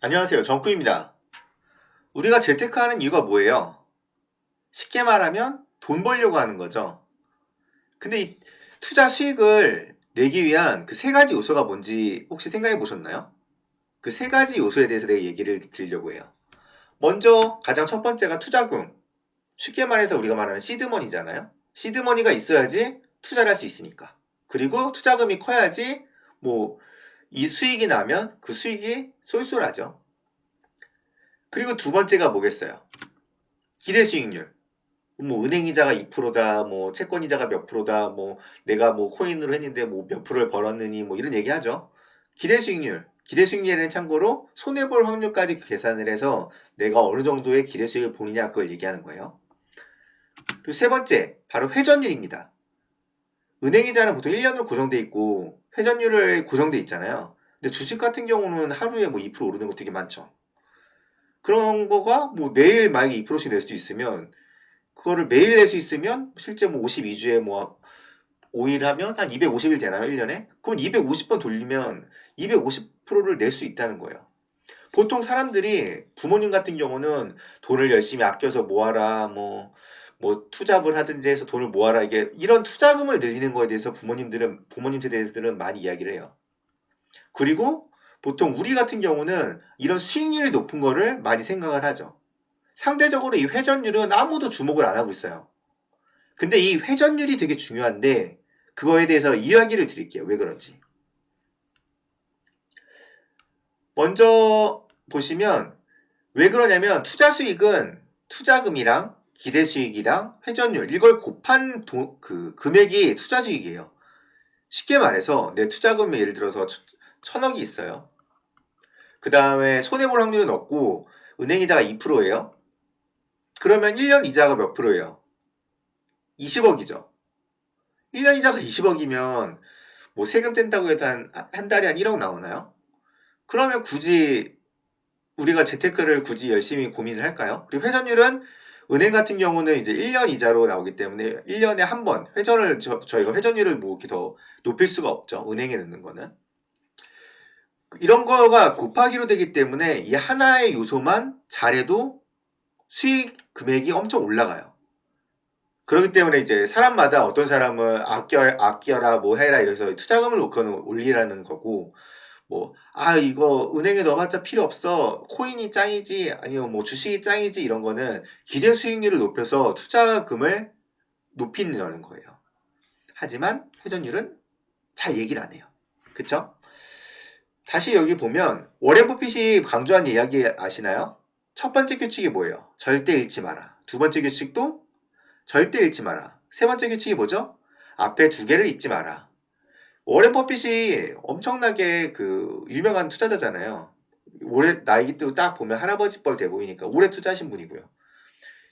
안녕하세요. 정쿠입니다. 우리가 재테크하는 이유가 뭐예요? 쉽게 말하면 돈 벌려고 하는 거죠. 근데 이 투자 수익을 내기 위한 그 세 가지 요소가 뭔지 혹시 생각해 보셨나요? 그 세 가지 요소에 대해서 내가 얘기를 드리려고 해요. 먼저 가장 첫 번째가 투자금. 쉽게 말해서 우리가 말하는 시드머니잖아요. 시드머니가 있어야지 투자를 할 수 있으니까. 그리고 투자금이 커야지 뭐 이 수익이 나면 그 수익이 쏠쏠하죠. 그리고 두 번째가 뭐겠어요? 기대 수익률. 뭐 은행 이자가 2%다, 뭐 채권 이자가 몇 프로다, 뭐 내가 뭐 코인으로 했는데 뭐 몇 프로를 벌었느니 뭐 이런 얘기 하죠. 기대 수익률. 기대 수익률에는 참고로 손해 볼 확률까지 계산을 해서 내가 어느 정도의 기대 수익을 보느냐 그걸 얘기하는 거예요. 그리고 세 번째, 바로 회전율입니다. 은행 이자는 보통 1년으로 고정돼 있고 회전율을 고정돼 있잖아요. 근데 주식 같은 경우는 하루에 뭐 2% 오르는 거 되게 많죠. 그런 거가 뭐 매일 만약에 2%씩 낼 수 있으면 그거를 매일 낼 수 있으면 실제 뭐 52주에 뭐 5일 하면 한 250일 되나요? 1년에? 그럼 250번 돌리면 250%를 낼 수 있다는 거예요. 보통 사람들이 부모님 같은 경우는 돈을 열심히 아껴서 모아라 뭐 뭐 투잡을 하든지 해서 돈을 모아라 이게 이런 투자금을 늘리는 거에 대해서 부모님들은 부모님 세대들은 많이 이야기를 해요. 그리고 보통 우리 같은 경우는 이런 수익률이 높은 거를 많이 생각을 하죠. 상대적으로 이 회전율은 아무도 주목을 안 하고 있어요. 근데 이 회전율이 되게 중요한데 그거에 대해서 이야기를 드릴게요. 왜 그런지. 먼저 보시면 왜 그러냐면 투자 수익은 투자금이랑 기대 수익이랑 회전율 이걸 곱한 도- 그 금액이 투자 수익이에요. 쉽게 말해서 내 투자금이 예를 들어서 천- 천억이 있어요. 그 다음에 손해볼 확률은 없고 은행 이자가 2%예요. 그러면 1년 이자가 몇 프로예요? 20억이죠. 1년 이자가 20억이면 뭐 세금 뗀다고 해도 한, 한 달에 한 1억 나오나요? 그러면 굳이 우리가 재테크를 굳이 열심히 고민을 할까요? 그리고 회전율은 은행 같은 경우는 이제 1년 이자로 나오기 때문에 1년에 한 번 회전을 저, 저희가 회전율을 뭐 이렇게 더 높일 수가 없죠. 은행에 넣는 거는. 이런 거가 곱하기로 되기 때문에 이 하나의 요소만 잘해도 수익 금액이 엄청 올라가요. 그렇기 때문에 이제 사람마다 어떤 사람은 아껴, 아껴라, 뭐 해라 이래서 투자금을 놓고는 올리라는 거고, 뭐, 아, 이거 은행에 넣어봤자 필요 없어. 코인이 짱이지, 아니면 뭐 주식이 짱이지, 이런 거는 기대 수익률을 높여서 투자금을 높이는 거예요. 하지만 회전율은 잘 얘기를 안 해요. 그쵸? 다시 여기 보면 워렌 버핏이 강조한 이야기 아시나요? 첫 번째 규칙이 뭐예요? 절대 잃지 마라. 두 번째 규칙도 절대 잃지 마라. 세 번째 규칙이 뭐죠? 앞에 두 개를 잊지 마라. 워렌 버핏이 엄청나게 그 유명한 투자자잖아요. 올해 나이도 딱 보면 할아버지 뻘 돼 보이니까 오래 투자하신 분이고요.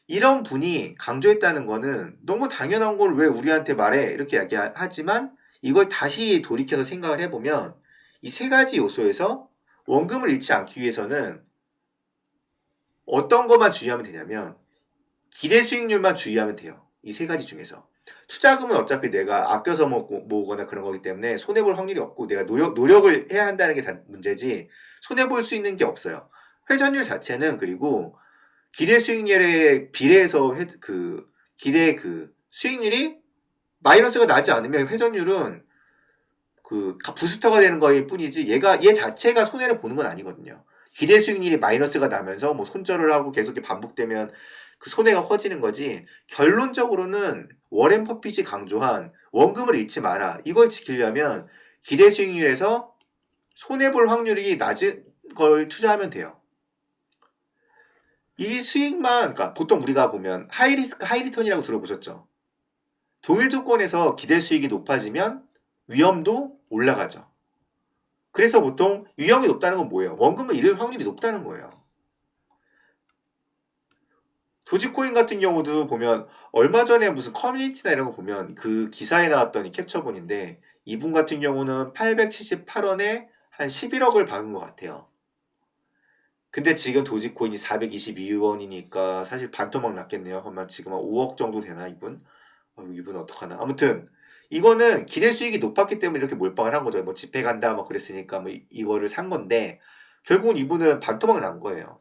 이런 분이 강조했다는 거는 너무 당연한 걸 왜 우리한테 말해 이렇게 이야기하지만 이걸 다시 돌이켜서 생각을 해보면 이 세 가지 요소에서 원금을 잃지 않기 위해서는 어떤 것만 주의하면 되냐면 기대 수익률만 주의하면 돼요. 이 세 가지 중에서. 투자금은 어차피 내가 아껴서 모으거나 그런 거기 때문에 손해볼 확률이 없고 내가 노력, 노력을 해야 한다는 게 단- 문제지 손해볼 수 있는 게 없어요. 회전율 자체는 그리고 기대 수익률에 비례해서 회- 그 기대 그 수익률이 마이너스가 나지 않으면 회전율은 그 가- 부스터가 되는 거일 뿐이지 얘가 얘 자체가 손해를 보는 건 아니거든요. 기대 수익률이 마이너스가 나면서 뭐 손절을 하고 계속 반복되면 그 손해가 커지는 거지. 결론적으로는 워렌 퍼핏이 강조한 원금을 잃지 마라. 이걸 지키려면 기대 수익률에서 손해 볼 확률이 낮은 걸 투자하면 돼요. 이 수익만 그러니까 보통 우리가 보면 하이 리스크 하이 리턴이라고 들어보셨죠? 동일 조건에서 기대 수익이 높아지면 위험도 올라가죠. 그래서 보통 위험이 높다는 건 뭐예요? 원금을 잃을 확률이 높다는 거예요. 도지코인 같은 경우도 보면 얼마 전에 무슨 커뮤니티나 이런 거 보면 그 기사에 나왔던 이 캡처본인데 이분 같은 경우는 878원에 한 11억을 박은 것 같아요. 근데 지금 도지코인이 422원이니까 사실 반토막 났겠네요. 아마 지금 한 5억 정도 되나 이분? 어, 이분 어떡하나. 아무튼 이거는 기대 수익이 높았기 때문에 이렇게 몰빵을 한 거죠. 뭐 집회 간다 막 그랬으니까 뭐 이- 이거를 산 건데 결국은 이분은 반토막 난 거예요.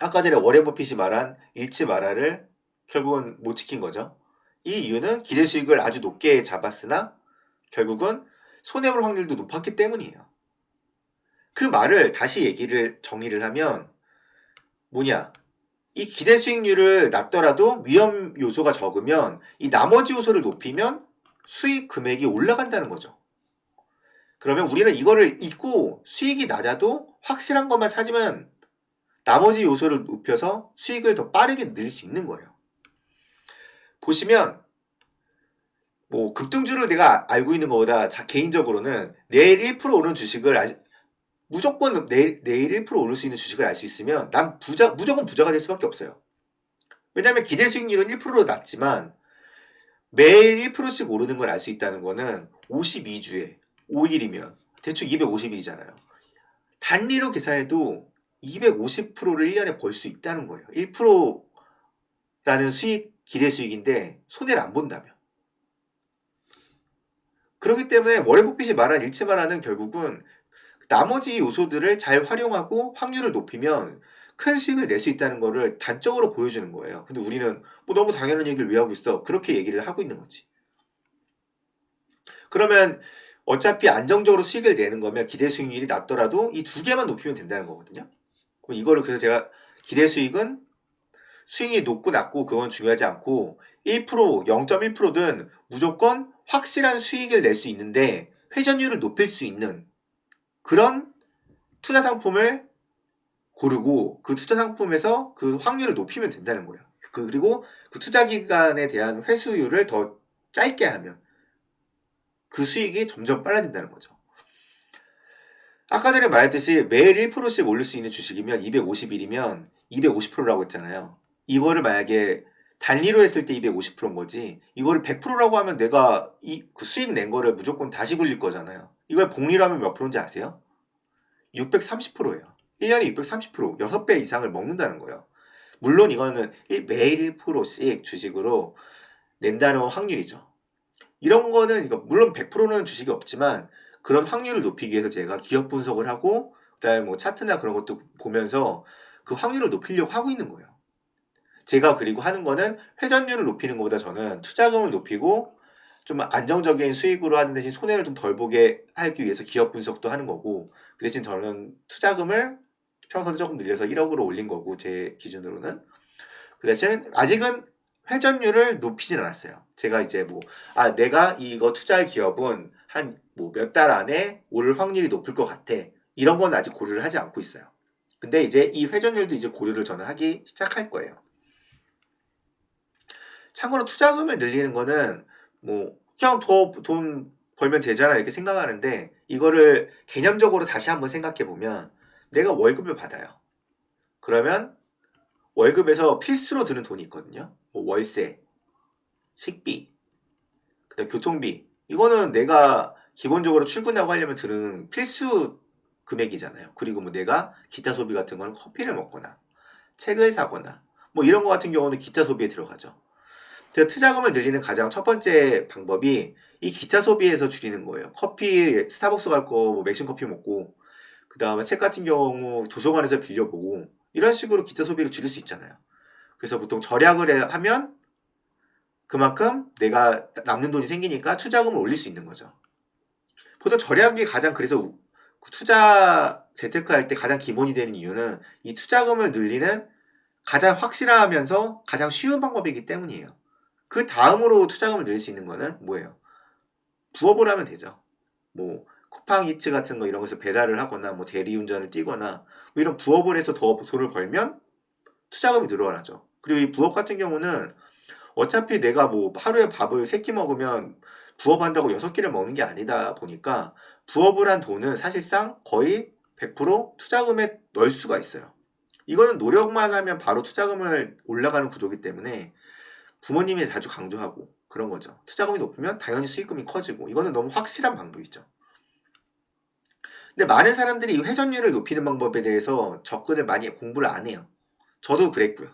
아까 전에 워렌 버핏이 말한 잃지 마라를 결국은 못 지킨 거죠. 이 이유는 기대 수익을 아주 높게 잡았으나 결국은 손해볼 확률도 높았기 때문이에요. 그 말을 다시 얘기를 정리를 하면 뭐냐? 이 기대 수익률을 낮더라도 위험 요소가 적으면 이 나머지 요소를 높이면 수익 금액이 올라간다는 거죠. 그러면 우리는 이거를 잊고 수익이 낮아도 확실한 것만 찾으면 나머지 요소를 높여서 수익을 더 빠르게 늘 수 있는 거예요. 보시면 뭐 급등주를 내가 알고 있는 것보다 자, 개인적으로는 내일 1% 오른 주식을 아, 무조건 내일, 내일 1% 오를 수 있는 주식을 알 수 있으면 난 부자 무조건 부자가 될 수밖에 없어요. 왜냐하면 기대 수익률은 1%로 낮지만 매일 1%씩 오르는 걸 알 수 있다는 거는 52주에 5일이면 대충 250일이잖아요. 단리로 계산해도 250%를 1년에 벌 수 있다는 거예요. 1%라는 수익, 기대 수익인데 손해를 안 본다면. 그렇기 때문에 워렌 버핏이 말한 잃지 마라는 결국은 나머지 요소들을 잘 활용하고 확률을 높이면 큰 수익을 낼 수 있다는 거를 단적으로 보여주는 거예요. 근데 우리는 뭐 너무 당연한 얘기를 왜 하고 있어? 그렇게 얘기를 하고 있는 거지. 그러면 어차피 안정적으로 수익을 내는 거면 기대 수익률이 낮더라도 이 두 개만 높이면 된다는 거거든요. 그럼 이거를 그래서 제가 기대 수익은 수익이 높고 낮고 그건 중요하지 않고 1% 0.1%든 무조건 확실한 수익을 낼 수 있는데 회전율을 높일 수 있는 그런 투자 상품을 고르고 그 투자 상품에서 그 확률을 높이면 된다는 거예요. 그- 그리고 그 투자 기간에 대한 회수율을 더 짧게 하면 그 수익이 점점 빨라진다는 거죠. 아까 전에 말했듯이 매일 1%씩 올릴 수 있는 주식이면 250일이면 250%라고 했잖아요. 이거를 만약에 단리로 했을 때 250%인 거지. 이거를 100%라고 하면 내가 이 그 수익 낸 거를 무조건 다시 굴릴 거잖아요. 이걸 복리로 하면 몇 프로인지 아세요? 630%예요. 1년에 630%, 6배 이상을 먹는다는 거예요. 물론 이거는 일- 매일 1%씩 주식으로 낸다는 확률이죠. 이런 거는 이거 물론 100%는 주식이 없지만 그런 확률을 높이기 위해서 제가 기업 분석을 하고 그다음에 뭐 차트나 그런 것도 보면서 그 확률을 높이려고 하고 있는 거예요. 제가 그리고 하는 거는 회전율을 높이는 것보다 저는 투자금을 높이고 좀 안정적인 수익으로 하는 대신 손해를 좀 덜 보게 하기 위해서 기업 분석도 하는 거고 그 대신 저는 투자금을 평소에 조금 늘려서 1억으로 올린 거고 제 기준으로는 그 대신 아직은 회전율을 높이진 않았어요. 제가 이제 뭐 아 내가 이거 투자할 기업은 한 뭐 몇 달 안에 올 확률이 높을 것 같아 이런 건 아직 고려를 하지 않고 있어요. 근데 이제 이 회전율도 이제 고려를 저는 하기 시작할 거예요. 참고로 투자금을 늘리는 거는 뭐 그냥 더 돈 벌면 되잖아 이렇게 생각하는데 이거를 개념적으로 다시 한번 생각해 보면 내가 월급을 받아요. 그러면 월급에서 필수로 드는 돈이 있거든요. 뭐 월세, 식비, 그다음 교통비. 이거는 내가 기본적으로 출근하고 하려면 드는 필수 금액이잖아요. 그리고 뭐 내가 기타 소비 같은 거는 커피를 먹거나 책을 사거나 뭐 이런 거 같은 경우는 기타 소비에 들어가죠. 제가 투자금을 늘리는 가장 첫 번째 방법이 이 기타 소비에서 줄이는 거예요. 커피 스타벅스 갈 거 뭐 맥심 커피 먹고 그 다음에 책 같은 경우 도서관에서 빌려보고 이런 식으로 기타 소비를 줄일 수 있잖아요. 그래서 보통 절약을 해- 하면 그만큼 내가 남는 돈이 생기니까 투자금을 올릴 수 있는 거죠. 보통 절약이 가장 그래서 우- 그 투자 재테크 할 때 가장 기본이 되는 이유는 이 투자금을 늘리는 가장 확실하면서 가장 쉬운 방법이기 때문이에요. 그 다음으로 투자금을 늘릴 수 있는 거는 뭐예요? 부업을 하면 되죠. 뭐 쿠팡 이츠 같은 거 이런 거에서 배달을 하거나 뭐 대리운전을 뛰거나 뭐 이런 부업을 해서 더 돈을 벌면 투자금이 늘어나죠. 그리고 이 부업 같은 경우는 어차피 내가 뭐 하루에 밥을 세 끼 먹으면 부업한다고 여섯 끼를 먹는 게 아니다 보니까 부업을 한 돈은 사실상 거의 100% 투자금에 넣을 수가 있어요. 이거는 노력만 하면 바로 투자금을 올라가는 구조이기 때문에 부모님이 자주 강조하고 그런 거죠. 투자금이 높으면 당연히 수익금이 커지고 이거는 너무 확실한 방법이죠. 근데 많은 사람들이 이 회전율을 높이는 방법에 대해서 접근을 많이 공부를 안 해요. 저도 그랬고요.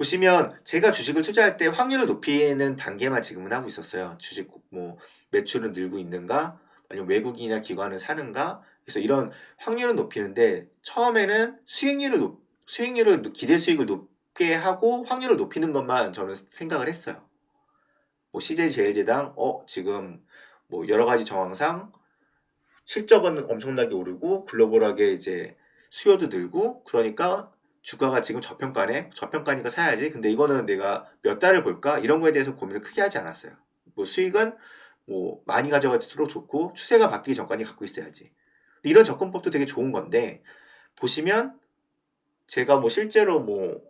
보시면 제가 주식을 투자할 때 확률을 높이는 단계만 지금은 하고 있었어요. 주식 뭐 매출은 늘고 있는가, 아니면 외국인이나 기관을 사는가, 그래서 이런 확률을 높이는데 처음에는 수익률을 높, 수익률을 높- 기대 수익을 높게 하고 확률을 높이는 것만 저는 생각을 했어요. 뭐 CJ 제일제당 어 지금 뭐 여러 가지 정황상 실적은 엄청나게 오르고 글로벌하게 이제 수요도 늘고 그러니까 주가가 지금 저평가네? 저평가니까 사야지. 근데 이거는 내가 몇 달을 볼까? 이런 거에 대해서 고민을 크게 하지 않았어요. 뭐 수익은 뭐 많이 가져갈수록 좋고 추세가 바뀌기 전까지 갖고 있어야지. 이런 접근법도 되게 좋은 건데 보시면 제가 뭐 실제로 뭐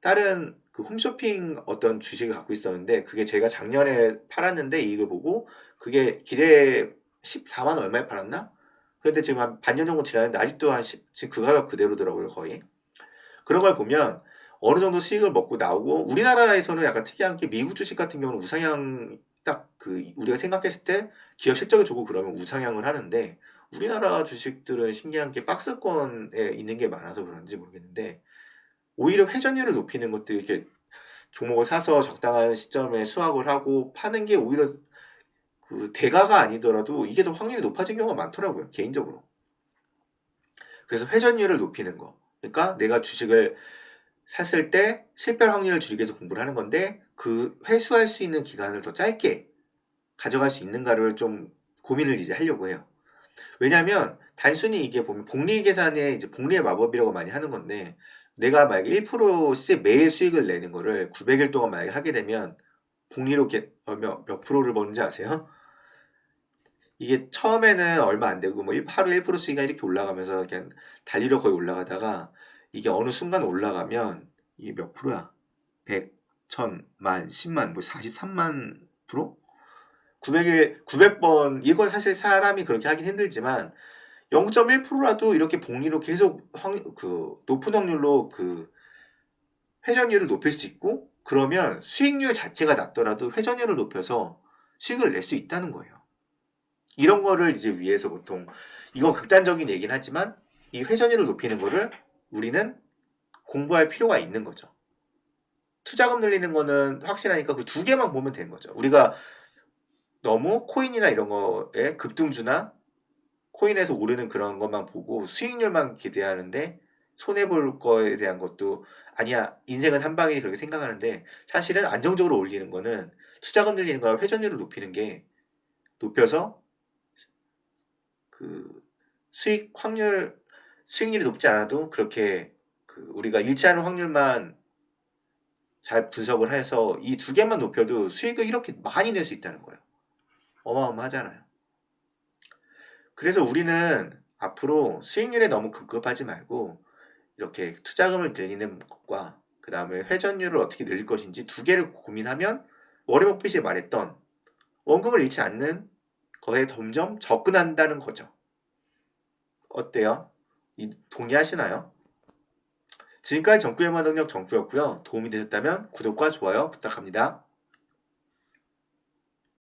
다른 그 홈쇼핑 어떤 주식을 갖고 있었는데 그게 제가 작년에 팔았는데 이익을 보고 그게 기대 14만 얼마에 팔았나? 그런데 지금 한 반년 정도 지났는데 아직도 한 10, 지금 그 가격 그대로더라고요 거의 그런 걸 보면 어느 정도 수익을 먹고 나오고 우리나라에서는 약간 특이한 게 미국 주식 같은 경우는 우상향 딱 그 우리가 생각했을 때 기업 실적이 좋고 그러면 우상향을 하는데 우리나라 주식들은 신기한 게 박스권에 있는 게 많아서 그런지 모르겠는데 오히려 회전율을 높이는 것들 이렇게 종목을 사서 적당한 시점에 수확을 하고 파는 게 오히려 그 대가가 아니더라도 이게 더 확률이 높아진 경우가 많더라고요 개인적으로. 그래서 회전율을 높이는 거 그러니까 내가 주식을 샀을 때 실패 확률을 줄이기 위해서 공부를 하는 건데 그 회수할 수 있는 기간을 더 짧게 가져갈 수 있는가를 좀 고민을 이제 하려고 해요. 왜냐하면 단순히 이게 보면 복리 계산에 이제 복리의 마법이라고 많이 하는 건데 내가 만약에 1%씩 매일 수익을 내는 거를 900일 동안 만약에 하게 되면 복리로 게, 어, 몇, 몇 프로를 버는지 아세요? 이게 처음에는 얼마 안 되고 뭐 일- 하루 1%씩이 이렇게 올라가면서 그냥 달리러 거의 올라가다가 이게 어느 순간 올라가면 이게 몇 프로야? 100, 1000, 만, 10만, 뭐 43만 프로? 900일, 900번, 이건 사실 사람이 그렇게 하긴 힘들지만 0.1%라도 이렇게 복리로 계속 확, 그 높은 확률로 그 회전율을 높일 수 있고 그러면 수익률 자체가 낮더라도 회전율을 높여서 수익을 낼 수 있다는 거예요. 이런 거를 이제 위해서 보통 이건 극단적인 얘기긴 하지만 이 회전율을 높이는 거를 우리는 공부할 필요가 있는 거죠. 투자금 늘리는 거는 확실하니까 그 두 개만 보면 되는 거죠. 우리가 너무 코인이나 이런 거에 급등주나 코인에서 오르는 그런 것만 보고 수익률만 기대하는데 손해 볼 거에 대한 것도 아니야 인생은 한 방에 그렇게 생각하는데 사실은 안정적으로 올리는 거는 투자금 늘리는 거와 회전율을 높이는 게 높여서 그 수익 확률 수익률이 높지 않아도 그렇게 그 우리가 일치하는 확률만 잘 분석을 해서 이 두 개만 높여도 수익을 이렇게 많이 낼 수 있다는 거예요. 어마어마하잖아요. 그래서 우리는 앞으로 수익률에 너무 급급하지 말고 이렇게 투자금을 늘리는 것과 그 다음에 회전율을 어떻게 늘릴 것인지 두 개를 고민하면 워렌 버핏이 말했던 원금을 잃지 않는 거에 점점 접근한다는 거죠. 어때요? 이, 동의하시나요? 지금까지 정구의 만능력 정구였고요. 도움이 되셨다면 구독과 좋아요 부탁합니다.